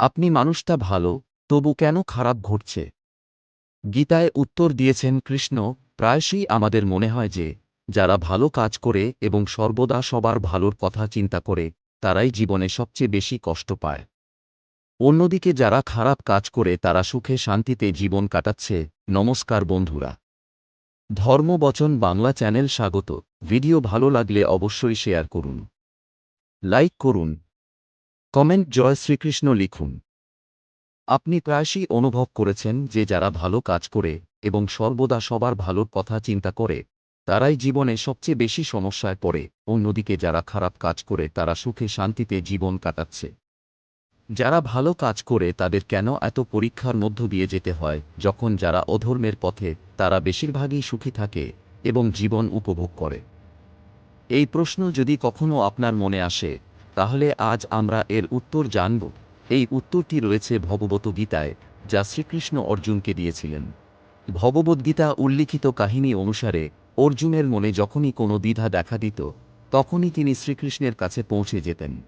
আপনি মানুষটা ভালো, তবু কেন খারাপ ঘটছে? গীতায় উত্তর দিয়েছেন কৃষ্ণ, প্রায়শই আমাদের মনে হয় যে, যারা ভালো কাজ করে এবং সর্বদা সবার ভালোর কথা চিন্তা করে, তারাই জীবনে সবচেয়ে বেশি কষ্ট পায়। অন্যদিকে যারা খারাপ কাজ করে তারা সুখে শান্তিতে জীবন কাটাচ্ছে। নমস্কার বন্ধুরা। ধর্মবচন বাংলা চ্যানেল স্বাগত। ভিডিও ভালো লাগলে অবশ্যই শেয়ার করুন। লাইক করুন কমেন্ট জয় শ্রীকৃষ্ণ লিখুন। আপনি প্রায়শই অনুভব করেছেন যে যারা ভালো কাজ করে এবং সর্বদা সবার ভালোর কথা চিন্তা করে, তারাই জীবনে সবচেয়ে বেশি সমস্যায় পড়ে, অন্যদিকে যারা খারাপ কাজ করে তারা সুখে শান্তিতে জীবন কাটাচ্ছে। যারা ভালো কাজ করে তাদের কেন এত পরীক্ষার মধ্য দিয়ে যেতে হয়, যখন যারা অধর্মের পথে তারা বেশিরভাগই সুখী থাকে এবং জীবন উপভোগ করে? এই প্রশ্ন যদি কখনো আপনার মনে আসে তাহলে আজ আমরা এর উত্তর জানব। এই উত্তরটি রয়েছে ভগবত গীতায়, যা শ্রীকৃষ্ণ অর্জুনকে দিয়েছিলেন। ভগবদ্গীতা উল্লিখিত কাহিনী অনুসারে, অর্জুনের মনে যখনই কোনো দ্বিধা দেখা দিত, তখনই তিনি শ্রীকৃষ্ণের কাছে পৌঁছে যেতেন।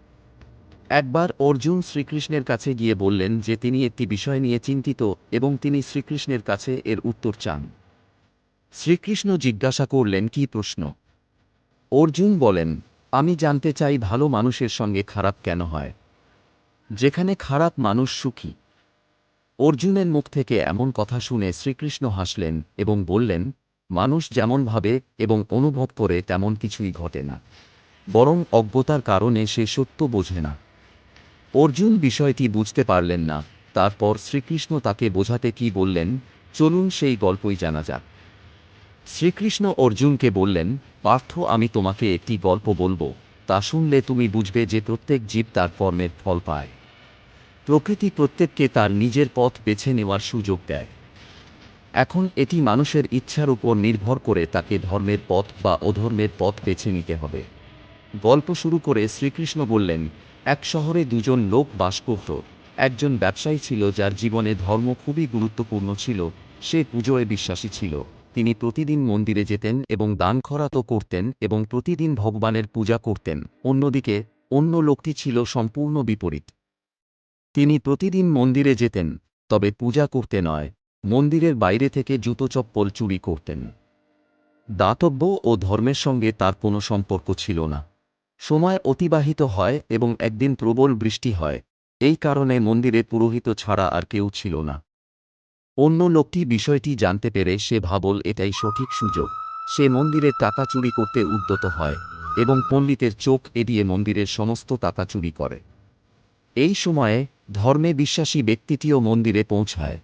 একবার অর্জুন শ্রীকৃষ্ণের কাছে গিয়ে বললেন যে তিনি একটি বিষয় নিয়ে চিন্তিত এবং তিনি শ্রীকৃষ্ণের কাছে এর উত্তর চান। শ্রীকৃষ্ণ জিজ্ঞাসা করলেন, কি প্রশ্ন? অর্জুন বলেন আমি জানতে চাই ভালো মানুষের সঙ্গে খারাপ কেন হয়? যেখানে খারাপ মানুষ সুখী। অর্জুনের মুখ থেকে এমন কথা শুনে শ্রীকৃষ্ণ হাসলেন এবং বললেন, মানুষ যেমন ভাবে এবং অনুভব করে, তেমন কিছুই ঘটে না। বরং অজ্ঞতার কারণে সে সত্য বোঝে না। অর্জুন বিষয়টি বুঝতে পারলেন না। তারপর শ্রীকৃষ্ণ তাকে বোঝাতে কি বললেন, চলুন সেই গল্পই জানা যাক। শ্রীকৃষ্ণ অর্জুনকে বললেন, পার্থ, আমি তোমাকে একটি গল্প বলব। তা শুনলে তুমি বুঝবে যে প্রত্যেক জীব তার কর্মের ফল পায়। প্রকৃতি প্রত্যেককে তার নিজের পথ বেছে নেওয়ার সুযোগ দেয়। এখন এটি মানুষের ইচ্ছার উপর নির্ভর করে তাকে ধর্মের পথ বা অধর্মের পথ বেছে নিতে হবে। গল্প শুরু করে শ্রীকৃষ্ণ বললেন, এক শহরে দুজন লোক বাস করত। একজন ব্যবসায়ী ছিল যার জীবনে ধর্ম খুবই গুরুত্বপূর্ণ ছিল। সে পুজোয় বিশ্বাসী ছিল। তিনি প্রতিদিন মন্দিরে যেতেন এবং দান খরাতো করতেন এবং প্রতিদিন ভগবানের পূজা করতেন। অন্যদিকে, অন্য লোকটি ছিল সম্পূর্ণ বিপরীত। তিনি প্রতিদিন মন্দিরে যেতেন, তবে পূজা করতে নয়, মন্দিরের বাইরে থেকে জুতো চপ্পল চুরি করতেন। দাতব্য ও ধর্মের সঙ্গে তার কোনো সম্পর্ক ছিল না। সময় অতিবাহিত হয় এবং একদিন প্রবল বৃষ্টি হয়। এই কারণে মন্দিরে পুরোহিত ছাড়া আর কেউ ছিল না। অন্য লোকটি বিষয়টি জানতে পেরে সে ভাবল, এটাই সঠিক সুযোগ। সে মন্দিরের টাকা চুরি করতে উদ্যত হয় এবং পণ্ডিতের চোখ এড়িয়ে মন্দিরের সমস্ত টাকা চুরি করে। এই সময়ে ধর্মে বিশ্বাসী ব্যক্তিটিও মন্দিরে পৌঁছায়।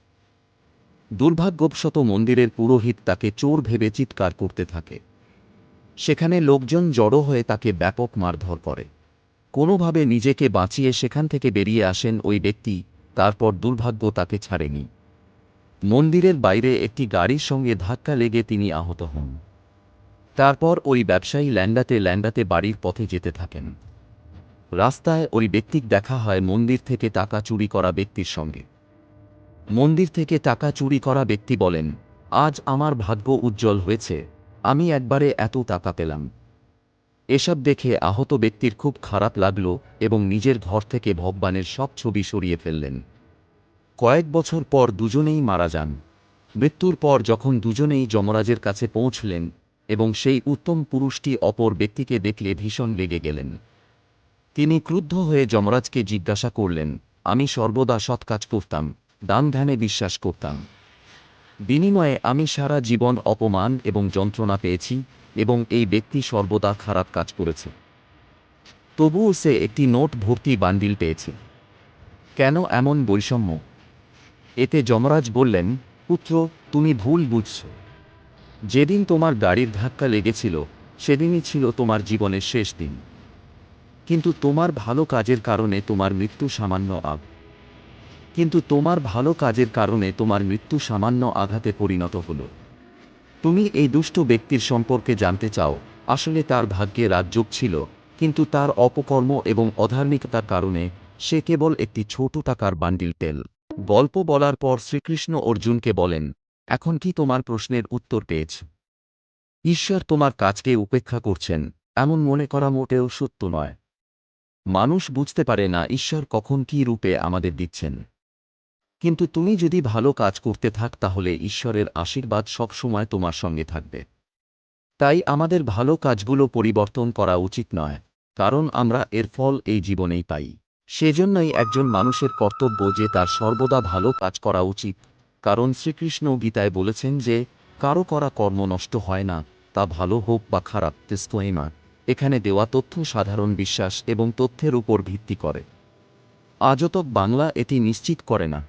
দুর্ভাগ্যবশত মন্দিরের পুরোহিত তাকে চোর ভেবে চিৎকার করতে থাকে। সেখানে লোকজন জড়ো হয়ে তাকে ব্যাপক মারধর করে। কোনোভাবে নিজেকে বাঁচিয়ে সেখান থেকে বেরিয়ে আসেন ওই ব্যক্তি, তারপর দুর্ভাগ্য তাকে ছাড়েনি। মন্দিরের বাইরে একটি গাড়ির সঙ্গে ধাক্কা লেগে তিনি আহত হন। তারপর ওই ব্যবসায়ী ল্যান্ডাতে ল্যান্ডাতে বাড়ির পথে যেতে থাকেন। রাস্তায় ওই ব্যক্তিক দেখা হয় মন্দির থেকে টাকা চুরি করা ব্যক্তির সঙ্গে। মন্দির থেকে টাকা চুরি করা ব্যক্তি বলেন, আজ আমার ভাগ্য উজ্জ্বল হয়েছে, আমি একবারে এত টাকা পেলাম। এসব দেখে আহত ব্যক্তির খুব খারাপ লাগল এবং নিজের ঘর থেকে ভগবানের সব ছবি সরিয়ে ফেললেন। কয়েক বছর পর দুজনেই মারা যান। মৃত্যুর পর যখন দুজনেই যমরাজের কাছে পৌঁছলেন এবং সেই উত্তম পুরুষটি অপর ব্যক্তিকে দেখলে ভীষণ লেগে গেলেন। তিনি ক্রুদ্ধ হয়ে যমরাজকে জিজ্ঞাসা করলেন, আমি সর্বদা সৎ কাজ করতাম, দান ধ্যানে বিশ্বাস করতাম। বিনিময়ে আমি সারা জীবন অপমান এবং যন্ত্রণা পেয়েছি এবং এই ব্যক্তি সর্বদা খারাপ কাজ করেছে। তবুও সে একটি নোট ভর্তি বান্ডিল পেয়েছে। কেন এমন বৈষম্য? এতে যমরাজ বললেন, পুত্র, তুমি ভুল বুঝছ। যেদিন তোমার গাড়ির ধাক্কা লেগেছিল, সেদিনই ছিল তোমার জীবনের শেষ দিন। কিন্তু তোমার ভালো কাজের কারণে তোমার মৃত্যু সামান্য আগ। কিন্তু তোমার ভালো কাজের কারণে তোমার মৃত্যু সামান্য আঘাতে পরিণত হল। তুমি এই দুষ্ট ব্যক্তির সম্পর্কে জানতে চাও, আসলে তার ভাগ্যে রাজযোগ ছিল, কিন্তু তার অপকর্ম এবং অধার্মিকতার কারণে সে কেবল একটি ছোট টাকার বান্ডিল তেল। গল্প বলার পর শ্রীকৃষ্ণ অর্জুনকে বলেন, এখন কি তোমার প্রশ্নের উত্তর পেয়েছ? ঈশ্বর তোমার কাজকে উপেক্ষা করছেন, এমন মনে করা মোটেও সত্য নয়। মানুষ বুঝতে পারে না ঈশ্বর কখন কি রূপে আমাদের দিচ্ছেন। কিন্তু তুমি যদি ভালো কাজ করতে থাক তাহলে ঈশ্বরের আশীর্বাদ সবসময় তোমার সঙ্গে থাকবে। তাই আমাদের ভালো কাজগুলো পরিবর্তন করা উচিত নয়, কারণ আমরা এর ফল এই জীবনেই পাই। সেজন্যই একজন মানুষের কর্তব্য যে তার সর্বদা ভালো কাজ করা উচিত। কারণ শ্রীকৃষ্ণ গীতায় বলেছেন যে, কারও করা কর্ম নষ্ট হয় না, তা ভালো হোক বা খারাপ তেস্তইমার এখানে দেওয়া তথ্য সাধারণ বিশ্বাস এবং তথ্যের উপর ভিত্তি করে। আজতক বাংলা এটি নিশ্চিত করে না।